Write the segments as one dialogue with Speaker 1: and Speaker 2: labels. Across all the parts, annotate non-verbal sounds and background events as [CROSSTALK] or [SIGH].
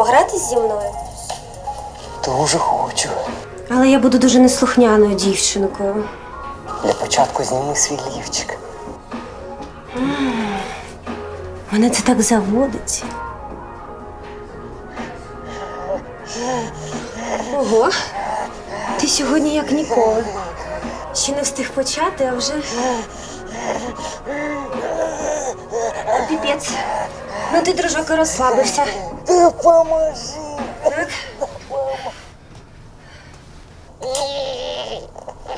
Speaker 1: погратись зі мною?
Speaker 2: Дуже хочу.
Speaker 1: Але я буду дуже неслухняною дівчинкою.
Speaker 2: Для початку зніми свій лівчик.
Speaker 1: Мене це так заводить. Ого, ти сьогодні як ніколи. Ще не встиг почати, а вже. Піпець. Ну ти, дружок, і розслабився.
Speaker 2: Допоможи.
Speaker 1: Так.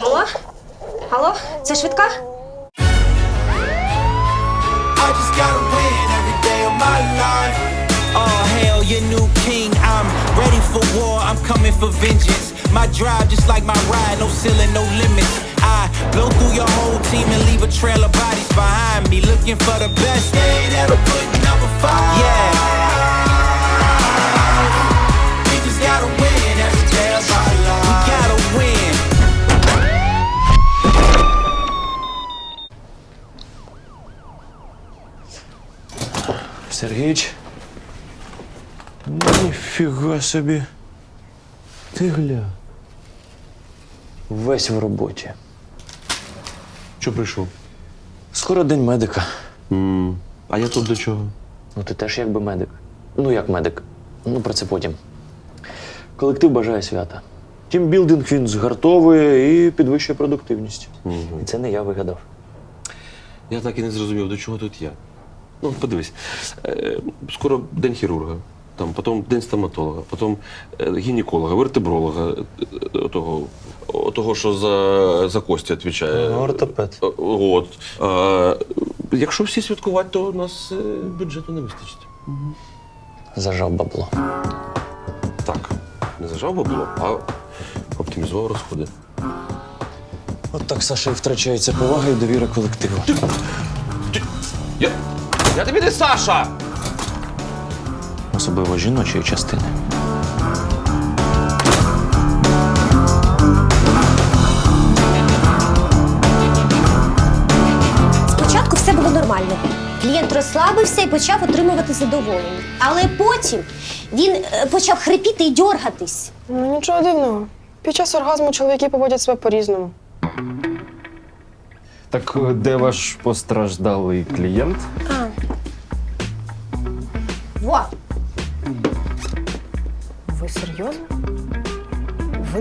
Speaker 1: Алло? Алло? Це швидка?
Speaker 3: I just gotta win every day of my life. Oh, hell, your new king. I'm ready for war. I'm coming for vengeance. My drive, just like my ride, no ceiling, no limits. I blow through your whole team and leave a trail of bodies behind me. Looking for the best. They never put number five. Yeah.
Speaker 4: Сергійч. Ніфіга собі. Ти гля. Весь в роботі.
Speaker 5: Що прийшов?
Speaker 4: Скоро день медика.
Speaker 5: А я тут до чого?
Speaker 4: Ну, ти теж якби медик. Ну, як медик. Ну, про це потім. Колектив бажає свята. Тімбілдинг він згартовує і підвищує продуктивність. І це не я вигадав.
Speaker 5: Я так і не зрозумів, до чого тут я. Ну, подивись, е, скоро день хірурга, там, потім день стоматолога, потім е, гінеколога, вертебролога, е, того, того, що за, за кості відповідає.
Speaker 4: Ортопед.
Speaker 5: От. Е, якщо всі святкувати, то у нас бюджету не вистачить.
Speaker 4: Зажав бабло.
Speaker 5: Так, не зажав бабло, а оптимізував розходи.
Speaker 4: От так, Саша, і втрачається повага і довіра колективу.
Speaker 5: Я, я тобі не Саша!
Speaker 4: Особливо жіночої частини.
Speaker 1: Спочатку все було нормально. Клієнт розслабився і почав отримувати задоволення. Але потім він е, почав хрипіти і дьоргатись.
Speaker 6: Ну нічого дивного. Під час оргазму чоловіки поводять себе по-різному.
Speaker 7: Так е, де ваш постраждалий клієнт?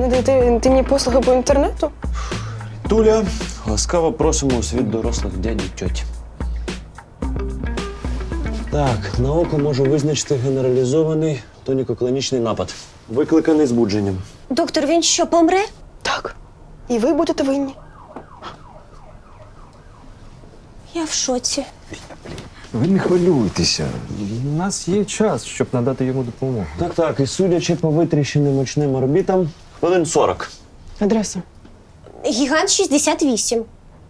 Speaker 6: Не даєте інтимні послуги по інтернету?
Speaker 4: Туля, ласкаво просимо у світ дорослих дядь і тьоть. Так, на око можу визначити генералізований тоніко-клінічний напад, викликаний збудженням.
Speaker 1: Доктор, він що, помре?
Speaker 6: Так. І ви будете винні.
Speaker 1: Я в шоці.
Speaker 7: Ви не хвилюйтеся. У нас є час, щоб надати йому допомогу.
Speaker 4: Так, так, і судячи по витріщеним очним орбітам, хвилин 40.
Speaker 6: Адреса.
Speaker 1: Гігант 68.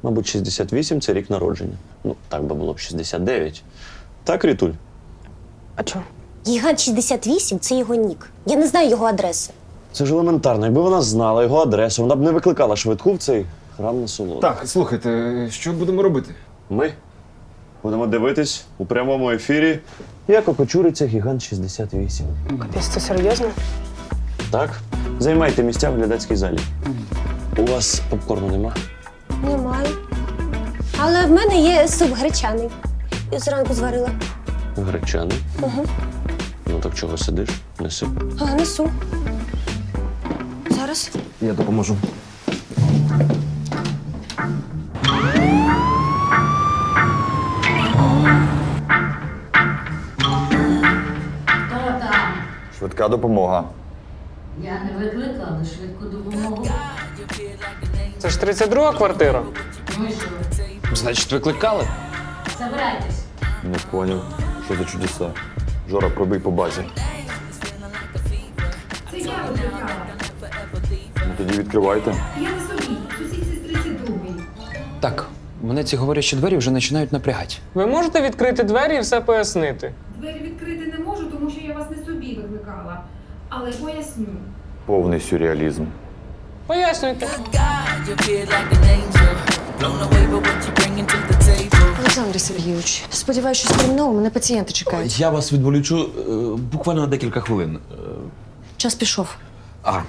Speaker 4: Мабуть, 68 це рік народження. Ну, так би було б 69. Так, Рітуль?
Speaker 6: А чого?
Speaker 1: Гігант 68 це його нік. Я не знаю його адреси.
Speaker 4: Це ж елементарно. Якби вона знала його адресу, вона б не викликала швидку в цей храм на насолоди.
Speaker 7: Так, слухайте, що будемо робити?
Speaker 4: Ми будемо дивитись у прямому ефірі, як окочуриться гігант 68.
Speaker 6: Капець, це серйозно?
Speaker 4: Так, займайте місця в глядацькій залі. У вас попкорну нема?
Speaker 1: Немає. Але в мене є суп гречаний. Я зранку зварила.
Speaker 4: Гречаний.
Speaker 1: Угу.
Speaker 4: Ну так чого сидиш? Неси.
Speaker 1: А, несу. Зараз.
Speaker 7: Я допоможу.
Speaker 8: Швидка допомога.
Speaker 9: Я не викликала швидку допомогу.
Speaker 6: Це ж 32 квартира.
Speaker 9: Ну і що?
Speaker 7: Значить, викликали?
Speaker 9: Забирайтесь.
Speaker 8: Не поняв, що за чудеса. Жора, пробий по базі.
Speaker 9: Це я викликала.
Speaker 8: Ну тоді відкривайте.
Speaker 9: Я не собі. Сусідці з 32-ї.
Speaker 10: Так, мене ці говорячі двері вже починають напрягати.
Speaker 6: Ви можете відкрити двері і все пояснити?
Speaker 11: Двері відкрити не можу, тому що я вас не собі викликала. Але поясню.
Speaker 8: Повний сюрреалізм.
Speaker 6: Пояснюйте. Олександр Сергійович, сподіваюся, що терміново мене пацієнти чекають.
Speaker 5: Я вас відволічу е, буквально на декілька хвилин.
Speaker 6: Час пішов.
Speaker 5: А,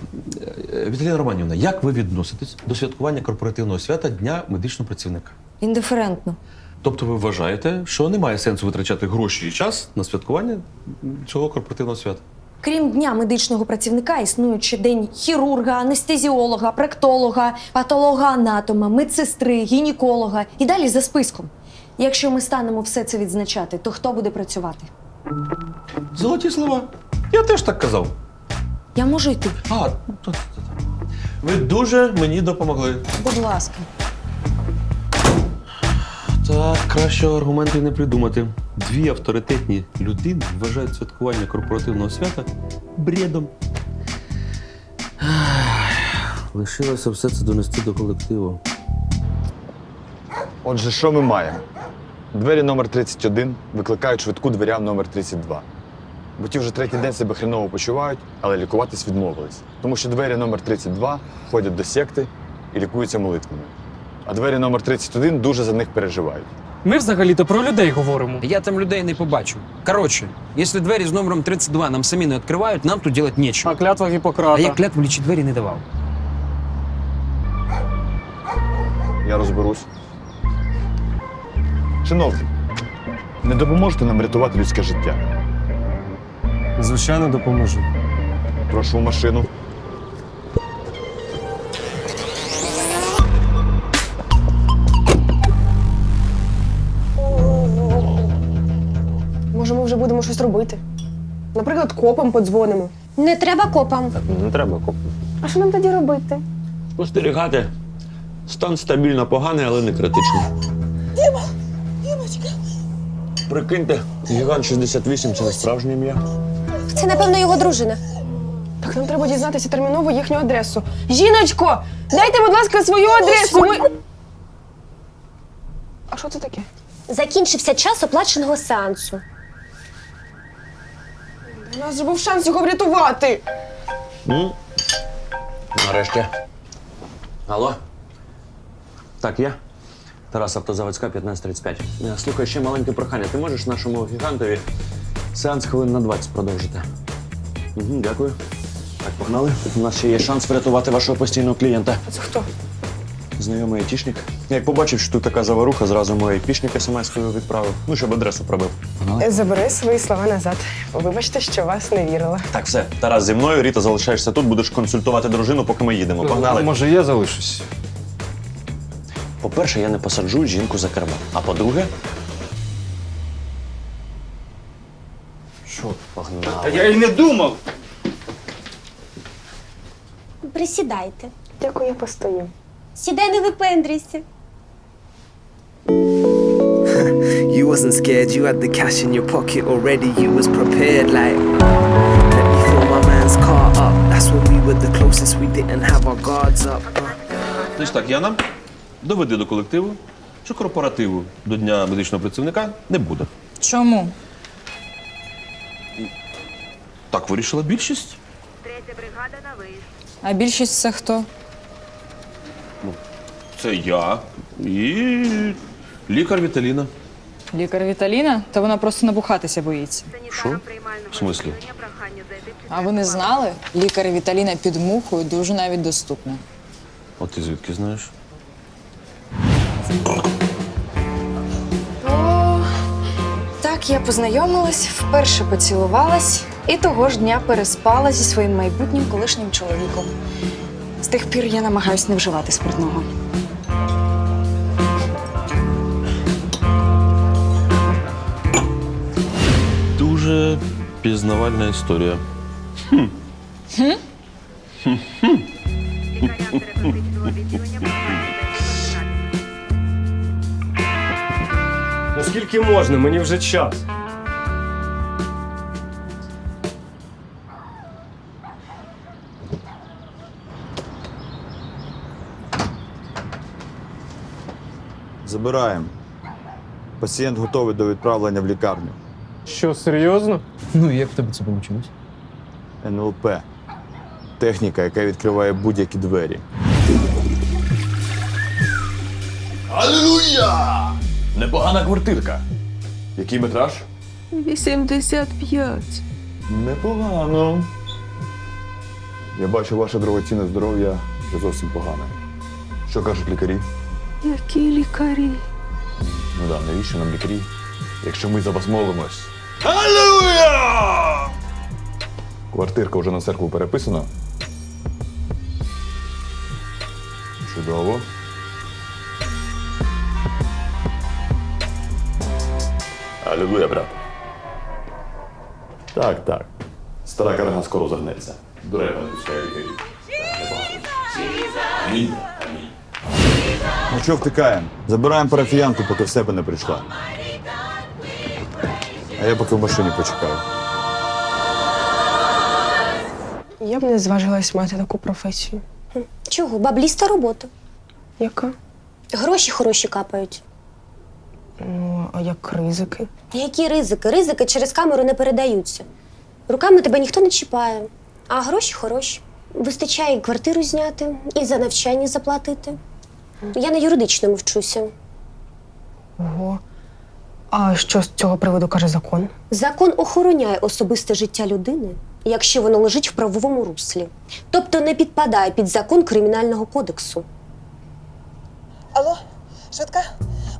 Speaker 5: е, Віталіна Романівна, як ви відноситесь до святкування корпоративного свята Дня медичного працівника?
Speaker 6: Індиферентно.
Speaker 5: Тобто ви вважаєте, що немає сенсу витрачати гроші і час на святкування цього корпоративного свята?
Speaker 6: Крім дня медичного працівника, існує ще день хірурга, анестезіолога, проктолога, патолога-анатома, медсестри, гінеколога і далі за списком. Якщо ми станемо все це відзначати, то хто буде працювати?
Speaker 5: Золоті слова. Я теж так казав.
Speaker 6: Я можу йти.
Speaker 5: А, ви дуже мені допомогли.
Speaker 6: Будь ласка.
Speaker 5: Так, кращого аргументу не придумати. Дві авторитетні людини вважають святкування корпоративного свята бредом. Лишилося все це донести до колективу.
Speaker 8: Отже, що ми маємо? Двері номер 31 викликають швидку дверям номер 32. Бо ті вже третій день себе хреново почувають, але лікуватись відмовились. Тому що двері номер 32 ходять до секти і лікуються молитвами. А двері номер 31 дуже за них переживають.
Speaker 12: Ми взагалі-то про людей говоримо.
Speaker 10: Я там людей не побачу. Коротше, якщо двері з номером 32 нам самі не відкривають, нам тут делать нечего.
Speaker 12: А клятва
Speaker 10: А я клятву лічі двері не давав.
Speaker 8: Я розберусь. Шановні, не допоможете нам рятувати людське життя.
Speaker 7: Звичайно, допоможу.
Speaker 8: Прошу в машину.
Speaker 6: Може, ми вже будемо щось робити. Наприклад, копам подзвонимо.
Speaker 1: Не треба копам.
Speaker 4: Не треба коп.
Speaker 6: А що нам тоді робити?
Speaker 4: Спостерігати. Стан стабільно поганий, але не критичний. Діма! Дімочка! Прикиньте, гігант 68 це не справжнє ім'я.
Speaker 1: Це, напевно, його дружина.
Speaker 6: Так нам треба дізнатися терміново їхню адресу. Жіночко, дайте, будь ласка, свою адресу. Ми... А що це таке?
Speaker 1: Закінчився час оплаченого сеансу.
Speaker 6: У нас же був шанс його врятувати.
Speaker 4: Ну, нарешті. Алло? Так, я? Тарас Автозаводська, 1535. Е, Слухай, ще маленьке прохання. Ти можеш нашому гігантові сеанс хвилин на 20 продовжити? Угу, дякую. Так, погнали. У нас ще є шанс врятувати вашого постійного клієнта.
Speaker 6: А це хто?
Speaker 4: Знайомий айтішник. Як побачив, що тут така заваруха, зразу мій айпішник смс-кою відправив. Ну, щоб адресу пробив.
Speaker 6: Забери свої слова назад. Вибачте, що вас не вірила.
Speaker 4: Так, все, Тарас зі мною, Ріта, залишаєшся тут, будеш консультувати дружину, поки ми їдемо. Погнали.
Speaker 7: Може, я залишусь.
Speaker 4: По-перше, я не посаджу жінку за кермо. А по-друге. Що? Погнали.
Speaker 12: Я й не думав.
Speaker 1: Присідайте.
Speaker 6: Дякую, я постою.
Speaker 1: Сідай, не випендрійся.
Speaker 2: You wasn't scared, you had the cash in your pocket already, you was prepared like Let me fill my man's car up, that's when we were the closest, we didn't have our guards up
Speaker 5: Значить так, Яна, доведи до колективу, що корпоративу до Дня медичного працівника не буде.
Speaker 9: Чому?
Speaker 5: Так вирішила більшість.
Speaker 9: А більшість це хто?
Speaker 5: Це я і лікар Віталіна.
Speaker 9: Лікар Віталіна? Та вона просто набухатися боїться.
Speaker 5: Що? В смислі?
Speaker 9: А ви не знали? Лікар Віталіна під мухою дуже навіть доступна.
Speaker 5: От ти звідки знаєш?
Speaker 6: О, так я познайомилась, вперше поцілувалась і того ж дня переспала зі своїм майбутнім колишнім чоловіком. З тих пір я намагаюсь не вживати спиртного.
Speaker 5: Дуже пізнавальна історія.
Speaker 7: Ну скільки можна, мені вже час.
Speaker 8: Забираємо. Пацієнт готовий до відправлення в лікарню.
Speaker 12: Що, серйозно?
Speaker 10: Ну, як в тебе це вийшло?
Speaker 8: НЛП. Техніка, яка відкриває будь-які двері. Алілуя! Непогана квартирка. Який метраж?
Speaker 6: 85.
Speaker 8: Непогано. Я бачу, ваше дорогоцінне здоров'я вже зовсім погане. Що кажуть лікарі?
Speaker 6: Які лікарі?
Speaker 8: Ну да, навіщо нам лікарі, якщо ми за вас молимось? Аллилуйя! Квартирка вже на церкву переписана. Чудово. Аллилуйя, брат. Так, так. Стара карга скоро загнеться. Амінь. Амінь. Ну що втикаємо? Забираємо парафіянку, поки в себе не прийшла. А я поки в машині почекаю.
Speaker 6: Я б не зважилась мати таку професію.
Speaker 1: Чого? Бабліста робота.
Speaker 6: Яка?
Speaker 1: Гроші хороші капають.
Speaker 6: Ну, а як ризики?
Speaker 1: Які ризики? Ризики через камеру не передаються. Руками тебе ніхто не чіпає, а гроші хороші. Вистачає і квартиру зняти, і за навчання заплатити. Я на юридичному вчуся.
Speaker 6: Ого. А що з цього приводу каже закон?
Speaker 1: Закон охороняє особисте життя людини, якщо воно лежить в правовому руслі, тобто не підпадає під закон кримінального кодексу.
Speaker 13: Алло, швидка?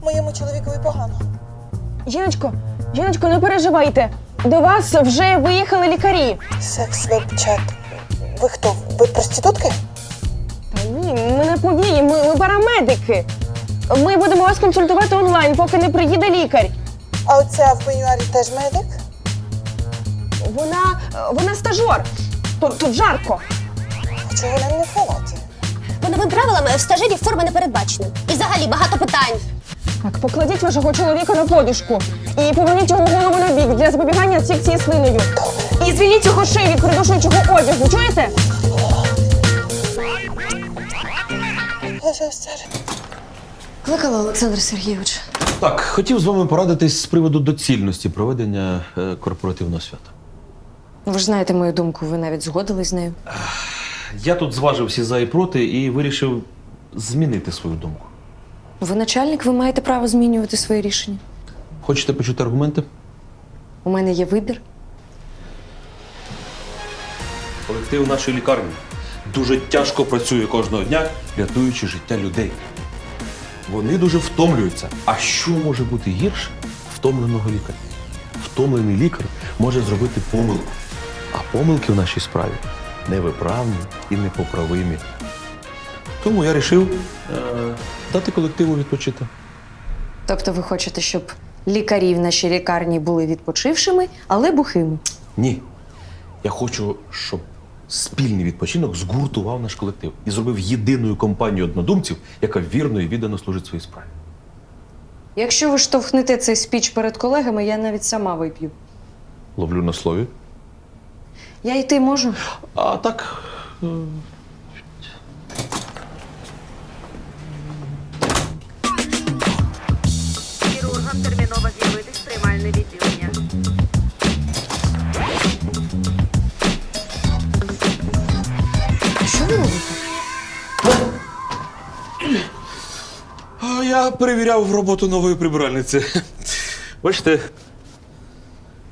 Speaker 13: Моєму чоловікові погано.
Speaker 6: Жіночко, жіночко, не переживайте. До вас вже виїхали лікарі.
Speaker 13: Секс веб-чат. Ви хто? Ви проститутки?
Speaker 6: Та ні, ми не повії, ми, ми парамедики. Ми будемо вас консультувати онлайн, поки не приїде лікар.
Speaker 13: А оця в пенюарі теж медик?
Speaker 6: Вона, вона стажор. Тут, тут жарко.
Speaker 13: А чого вона не в халаті?
Speaker 1: По новим правилам в стажерів форми не передбачено. І взагалі багато питань.
Speaker 6: Так, покладіть вашого чоловіка на подушку і поверніть його голову на бік для запобігання секції слиною. І звільніть його шию від придушуючого одягу, чуєте?
Speaker 13: Ось це.
Speaker 6: Кликала Олександр Сергійович.
Speaker 5: Так, хотів з вами порадитись з приводу доцільності проведення е, корпоративного свята.
Speaker 6: Ви ж знаєте мою думку, ви навіть згодились з нею.
Speaker 5: Я тут зважив всі за і проти і вирішив змінити свою думку.
Speaker 6: Ви начальник, ви маєте право змінювати свої рішення.
Speaker 5: Хочете почути аргументи?
Speaker 6: У мене є вибір.
Speaker 5: Колектив нашої лікарні дуже тяжко працює кожного дня, рятуючи життя людей. Вони дуже втомлюються. А що може бути гірше втомленого лікаря? Втомлений лікар може зробити помилку. А помилки в нашій справі невиправні і непоправимі. Тому я вирішив е- дати колективу відпочити.
Speaker 6: Тобто ви хочете, щоб лікарі в нашій лікарні були відпочившими, але бухими.
Speaker 5: Ні. Я хочу, щоб спільний відпочинок згуртував наш колектив і зробив єдиною компанію однодумців, яка вірно і віддано служить своїй справі.
Speaker 6: Якщо ви штовхнете цей спіч перед колегами, я навіть сама вип'ю.
Speaker 5: Ловлю на слові.
Speaker 6: Я йти можу.
Speaker 5: А так. е, я перевіряв роботу нової прибиральниці. Бачите,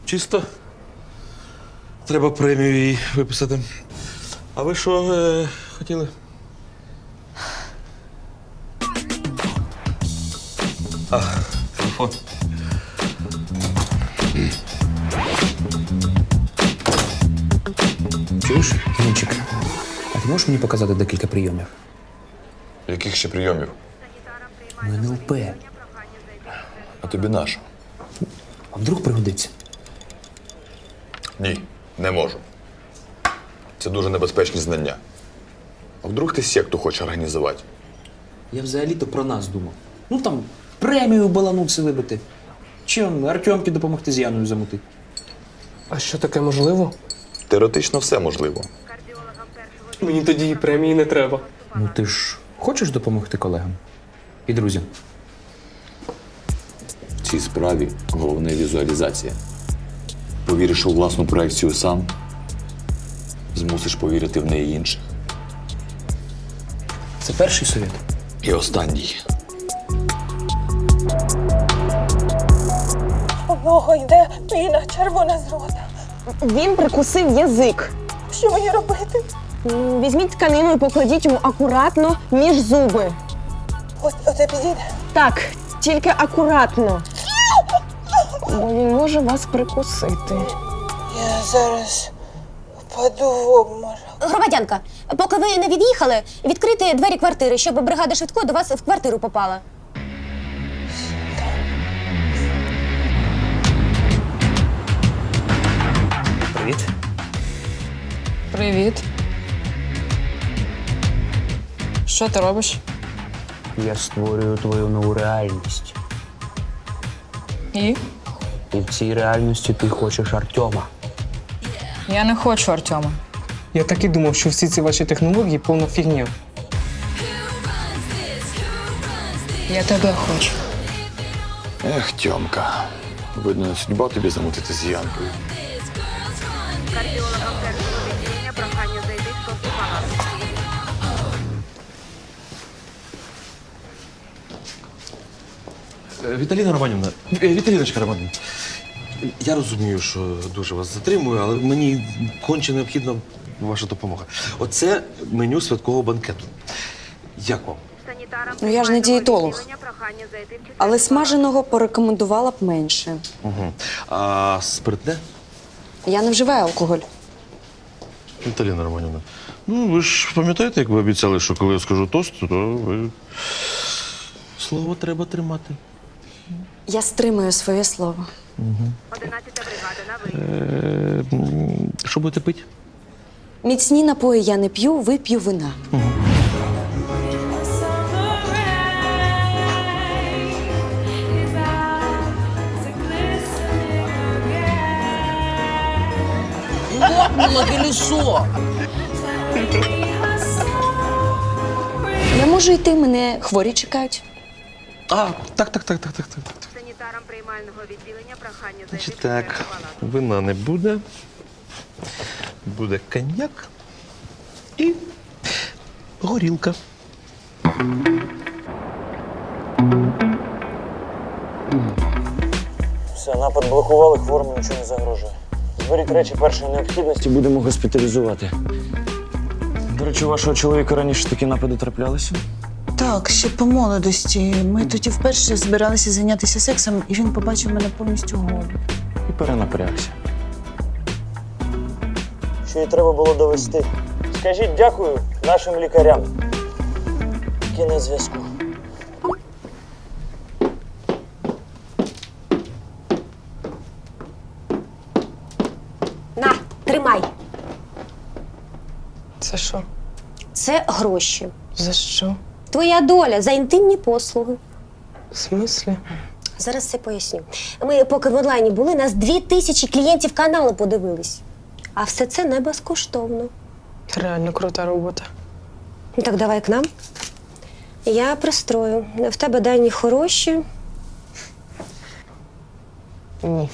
Speaker 5: чисто. Треба премію їй виписати. А ви що е, хотіли? А, телефон.
Speaker 10: Чуєш, Кінчик? А ти можеш мені показати декілька прийомів?
Speaker 8: Яких ще прийомів?
Speaker 10: Ну, НЛП.
Speaker 8: А тобі наш?
Speaker 10: А вдруг пригодиться?
Speaker 8: Ні, не можу. Це дуже небезпечні знання. А вдруг ти секту хочеш організувати?
Speaker 10: Я взагалі-то про нас думав. Ну там премію баланувся вибити. Чи он Артемки допомогти з Яною замутити.
Speaker 12: А що таке можливо?
Speaker 8: Теоретично все можливо.
Speaker 12: Мені тоді і премії не треба.
Speaker 10: Ну ти ж хочеш допомогти колегам і друзям?
Speaker 8: В цій справі головне візуалізація. Повіриш у власну проекцію сам, змусиш повірити в неї інших.
Speaker 10: Це перший совет.
Speaker 8: І останній.
Speaker 13: У нього йде піна, червона зрода.
Speaker 14: Він прикусив язик.
Speaker 13: Що мені робити?
Speaker 14: Візьміть тканину і покладіть йому акуратно між зуби.
Speaker 13: Ось оце підійде.
Speaker 14: Так, тільки акуратно. Бо він може вас прикусити.
Speaker 13: Я зараз впаду в обморок.
Speaker 1: Громадянка, поки ви не від'їхали, відкрити двері квартири, щоб бригада швидкої до вас в квартиру попала.
Speaker 15: Привіт.
Speaker 9: Привіт. Що ти робиш?
Speaker 15: Я створюю твою нову реальність.
Speaker 9: І?
Speaker 15: І в цій реальності ти хочеш Артема.
Speaker 9: Я не хочу Артема.
Speaker 12: Я так і думав, що всі ці ваші технології повна фігня.
Speaker 9: Я тебе хочу.
Speaker 8: Ех, Тьомка. Видно, не судьба тобі замутити з Янкою.
Speaker 5: Віталіна Романівна, е, Віталіночка Романівна. Я розумію, що дуже вас затримую, але мені конче необхідна ваша допомога. Оце меню святкового банкету. Як вам?
Speaker 16: Санітарам
Speaker 6: Ну, я ж не
Speaker 16: приймального
Speaker 6: дієтолог.
Speaker 16: відділення прохання зайти в четверту
Speaker 6: Але смаженого порекомендувала б менше.
Speaker 5: Угу. А спиртне?
Speaker 6: Я не вживаю алкоголь.
Speaker 5: Віталіна Романівна. Ну, ви ж пам'ятаєте, як ви обіцяли, що коли я скажу тост, то ви. Слово треба тримати.
Speaker 6: Я стримую своє слово.
Speaker 16: 11 бригада.
Speaker 5: Е, м, що будете пити?
Speaker 6: Міцні напої я не п'ю, вип'ю вина.
Speaker 15: Лопнуло колесо!
Speaker 6: Я можу йти, мене хворі чекають.
Speaker 5: А, так, так, так, так, так, так. так.
Speaker 16: Санітарам приймального відділення прохання зайти
Speaker 5: Значить
Speaker 16: в
Speaker 5: так,
Speaker 16: палату.
Speaker 5: вина не буде. Буде коньяк і горілка.
Speaker 4: Все, напад блокували, хворому нічого не загрожує. Зберіть речі першої необхідності, будемо госпіталізувати. До речі, у вашого чоловіка раніше такі напади траплялися?
Speaker 14: Так, ще по молодості. Ми тоді вперше збиралися зайнятися сексом, і він побачив мене повністю голу.
Speaker 4: І перенапрягся. Що їй треба було довести. Скажіть дякую нашим лікарям. Кінець зв'язку.
Speaker 1: На, тримай.
Speaker 12: Це що?
Speaker 1: Це гроші.
Speaker 12: За що?
Speaker 1: Твоя доля за інтимні послуги.
Speaker 12: В смислі?
Speaker 1: Зараз все поясню. Ми, поки в онлайні були, нас дві тисячі клієнтів каналу подивились. А все це не безкоштовно.
Speaker 12: Реально крута робота.
Speaker 1: Ну, Так давай к нам. Я пристрою. В тебе дані хороші.
Speaker 12: Ні.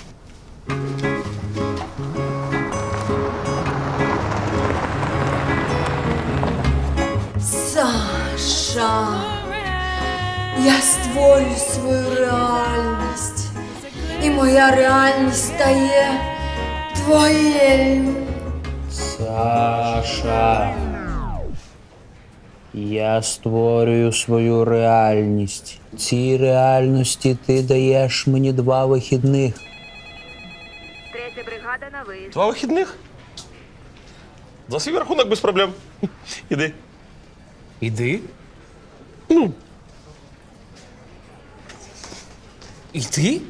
Speaker 6: Я створю свою реальність. І моя реальність стає твоєю.
Speaker 15: Саша. Я створюю свою реальність. Цій реальності ти даєш мені два вихідних.
Speaker 16: Третя бригада на виїзд.
Speaker 5: Два вихідних? За свій рахунок без проблем. Іди.
Speaker 15: Іди.
Speaker 5: Ну,
Speaker 15: І ти?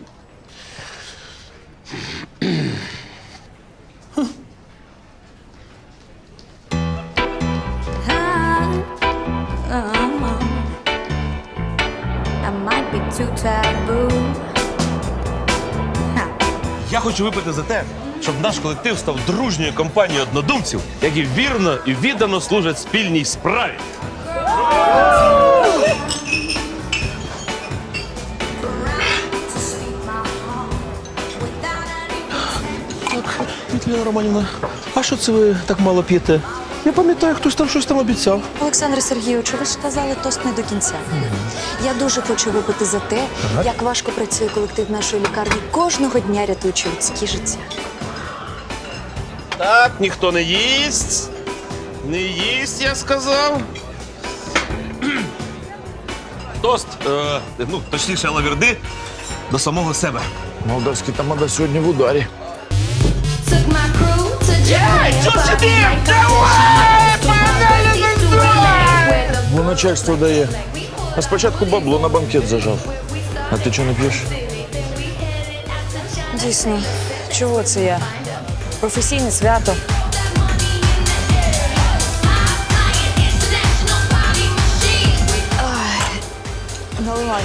Speaker 5: я хочу випити за те, щоб наш колектив став дружньою компанією однодумців, які вірно і віддано служать спільній справі. Так, Романівна, а що це ви так мало п'єте? Я пам'ятаю, хтось там щось там обіцяв.
Speaker 6: Олександре Сергійовичу, ви ж сказали тост не до кінця. Я дуже хочу випити за те, як важко працює колектив нашої лікарні кожного дня рятуючи людські життя.
Speaker 5: Так, ніхто не їсть. Не їсть, я сказав. [CLEARS THROAT] Тост, е, ну, точніше, лаверди до самого себе.
Speaker 4: Молдавський тамада сьогодні в ударі. Начальство дає. А спочатку бабло на банкет зажав. А ти чого не п'єш?
Speaker 12: Дійсно, чого це я? Професійне свято. Ай, Наливай.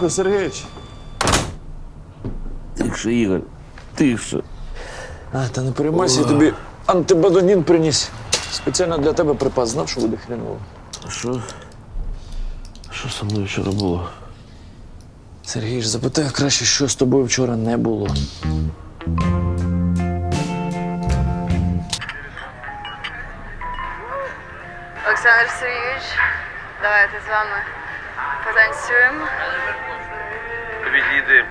Speaker 4: Ранку, Сергійович. Тихше, Ігор, тихше. А, та не переймайся, я тобі антибадонін приніс. Спеціально для тебе припас, знав, що буде хреново.
Speaker 5: Що? Що со мною вчора було?
Speaker 4: Сергій, запитай краще, що з тобою вчора не було.
Speaker 17: Олександр Сергійович, давайте з вами потанцюємо.
Speaker 5: Відійди.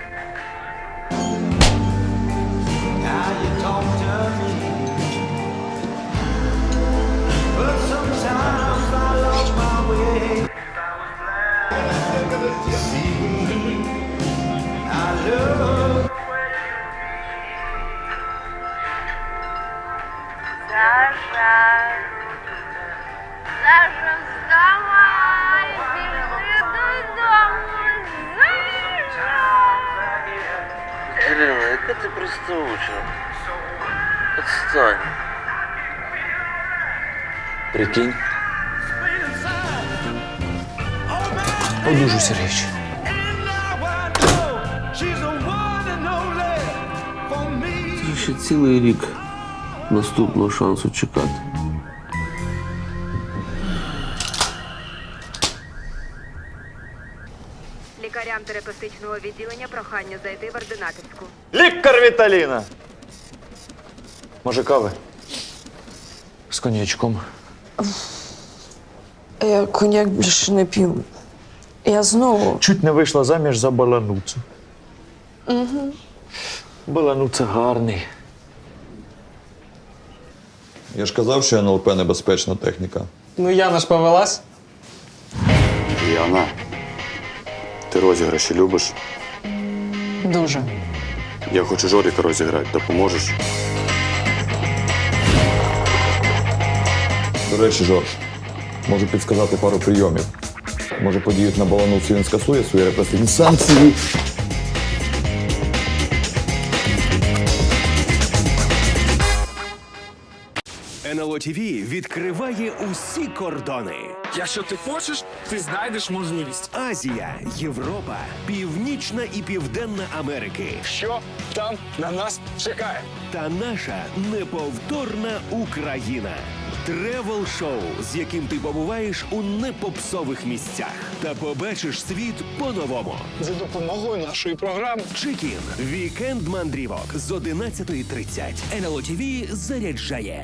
Speaker 5: Наступного шансу чекати.
Speaker 17: Лікарям терапевтичного відділення прохання зайти в ординаторську.
Speaker 4: Лікар Віталіна! Може, кави? З коньячком.
Speaker 12: Я коньяк більше не п'ю. Я знову.
Speaker 4: Чуть не вийшла заміж за балануцу.
Speaker 12: Угу.
Speaker 4: Балануца гарний.
Speaker 8: Я ж казав, що НЛП небезпечна техніка.
Speaker 18: Ну, Яна ж повелась.
Speaker 8: Яна, ти розіграші любиш?
Speaker 12: Дуже.
Speaker 8: Я хочу Жоріка розіграти. Допоможеш? До речі, Жорж, можу підсказати пару прийомів. Може подіють на балануцу, він скасує свої репресивні санкції.
Speaker 19: ТВ відкриває усі кордони.
Speaker 18: Якщо ти хочеш, ти знайдеш можливість.
Speaker 19: Азія, Європа, Північна і Південна Америки.
Speaker 18: Що там на нас чекає?
Speaker 19: Та наша неповторна Україна. Тревел шоу, з яким ти побуваєш у непопсових місцях та побачиш світ по-новому.
Speaker 18: За допомогою нашої програми.
Speaker 19: Чекін. Вікенд мандрівок з 11.30. НЛО ТВ заряджає.